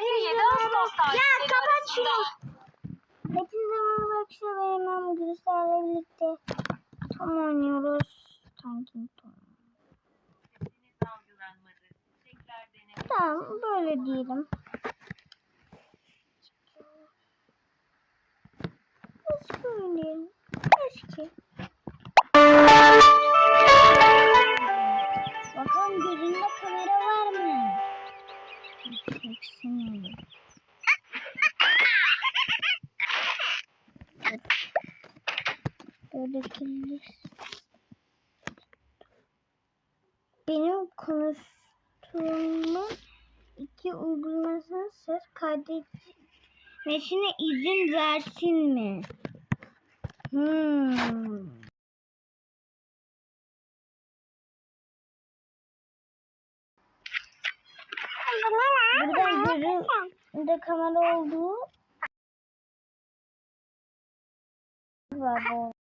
7 Ağustos tarihleri kapat arasında Hepinize merhaba arkadaşlar. Ben Emem Gülüsler'le birlikte tam oynuyoruz. Tanking Tom. salgılanmadı. Tekrar deneme. Tamam böyle diyelim. Eski Böyle kirli. Benim konuştuğumun iki uygulamasının ses kaydetmesine izin versin mi? Hmm. Burada gözümde kamera olduğu var bu.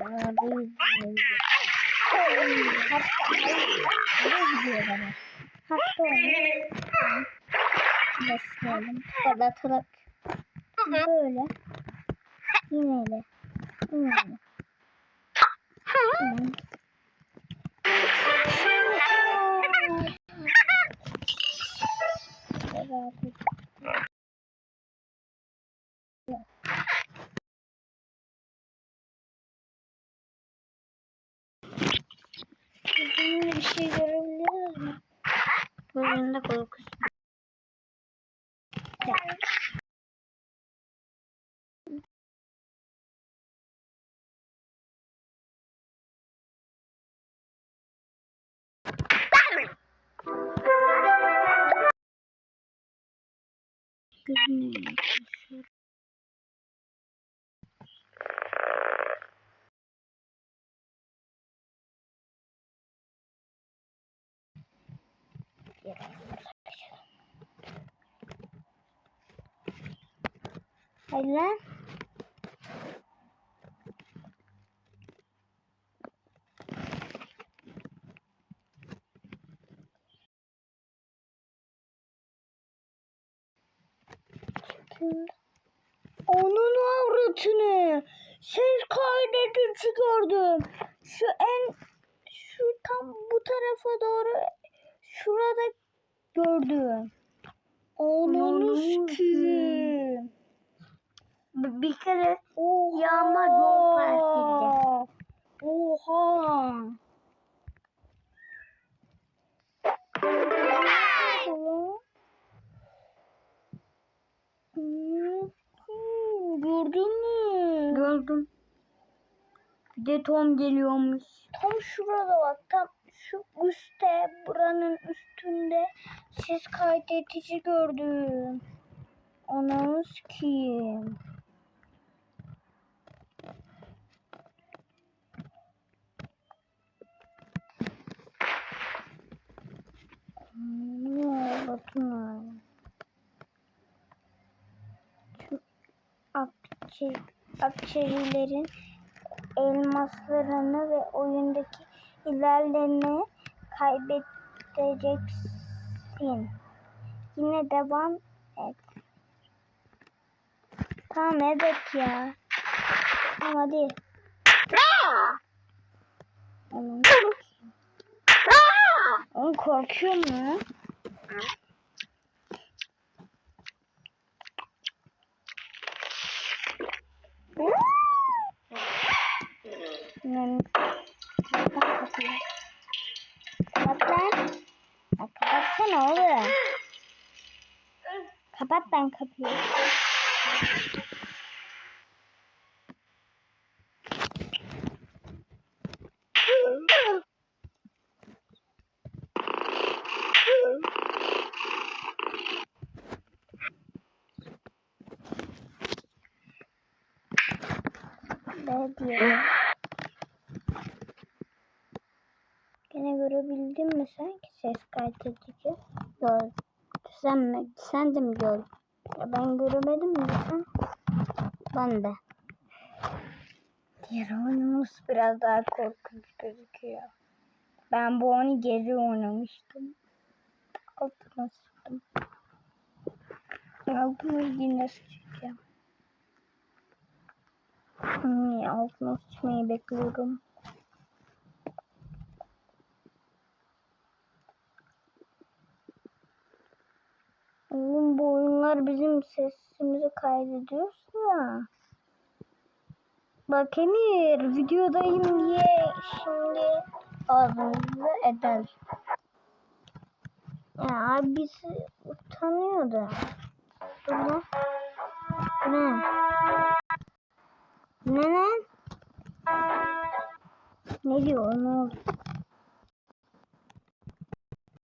Bana değil. Hatta onu başlayalım. Kapatarak böyle yine de yine. Tamam. Bir şey görebiliyoruz mu? Gözümde korkusu. Ya. Gözümle Hayır lan. Onun avratını ses kaydedici gördüm. Şu en şu tam bu tarafa doğru şurada gördüm. Onun kim? Bir kere yağma yol park edeceğim. Oha. Gördün mü? Gördüm. Bir de Tom geliyormuş. Tam şurada bak. Tam şu üstte buranın üstünde ses kaydedici gördüm. Anamız kim? Ne bakın Şu akçe, akçelilerin elmaslarını ve oyundaki ilerleme kaybedeceksin. Yine devam et. Tamam evet ya. Tamam hadi. Onun korkuyor mu? Yani kapat kapıyı. Kapat lan. Ya kapatsana oğlum. Kapat lan kapıyı. Ne diyelim? Gene görebildin mi sen ses kaydedici? Gör. Sen mi? Sen de mi gördün? Ya ben göremedim mi sen? Ben de. Diğer oyunumuz biraz daha korkunç gözüküyor. Ben bu oyunu geri oynamıştım. Altına sıktım. Altına yine sıçacağım. Hmm, altına sıçmayı bekliyorum. Oğlum bu oyunlar bizim sesimizi kaydediyorsa. Bak Emir videodayım diye şimdi ağzımızı eder. Ya abisi utanıyordu. Bu ne? Ne? Ne? Ne diyor? Ne oldu?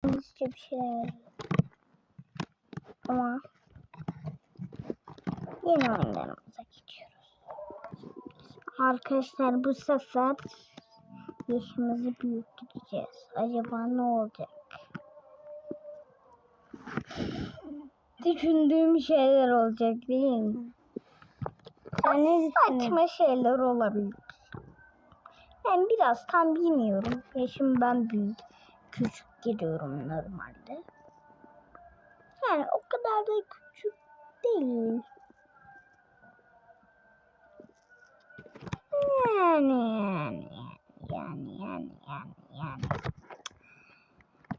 İngilizce bir şeyler. Ama yeni oyunlarımıza geçiyoruz. Arkadaşlar bu sefer yaşımızı büyüteceğiz. Acaba ne olacak? Düşündüğüm şeyler olacak değil mi? Ne Saçma şeyler olabilir. Ben biraz tam bilmiyorum. Yaşım ben büyük. Küçük giriyorum normalde. Yani o kadar da küçük değil. Yani yani yani yani yani yani.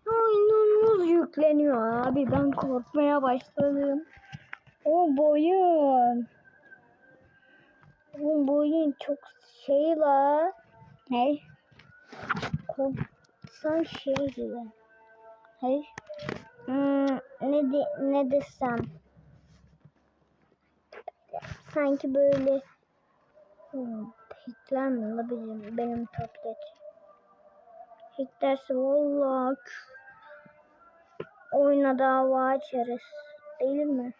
Oyunumuz yükleniyor abi ben korkmaya başladım. O boyun. Bu boyun çok şey la. Ne? Korksan şey gibi. Hayır. Hmm, ne de, ne desem. Sanki böyle hmm, hackler mi olabilir benim tablet? Hacklerse valla oyuna dava açarız. Değil mi?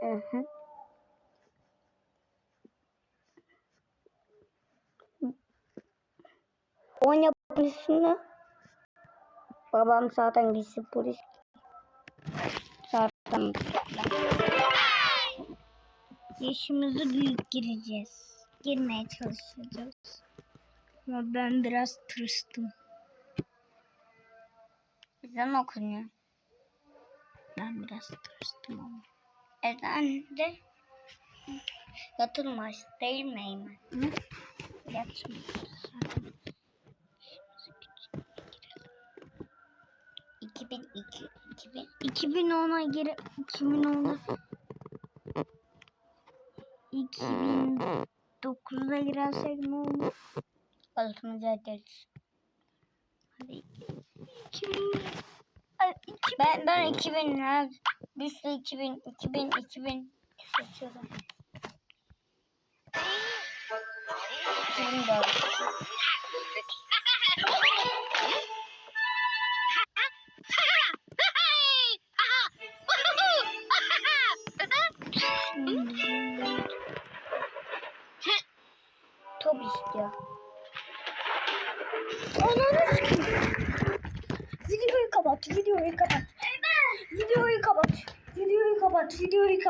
Hı hı. Oyun yapısını babam zaten gizli polis zaten yaşımızı büyük gireceğiz. Girmeye çalışacağız. Ama ben biraz tırstım. Ezan okunuyor. Ben biraz tırstım ama. Ezan de yatılmaz değil mi Eymen? Yatılmaz. Zaten 2002 2000 2010'a geri 2010'a 2009'a girersek ne olur? Altımıza ederiz. Hadi 2000 Ay, 2000 ben ben 2000 ha. Bir sürü 2000 2000 2000 seçiyorum. 2004. Top istiyor. Ananı sikeyim. Videoyu kapat, videoyu kapat. Videoyu kapat, videoyu kapat, videoyu kapat.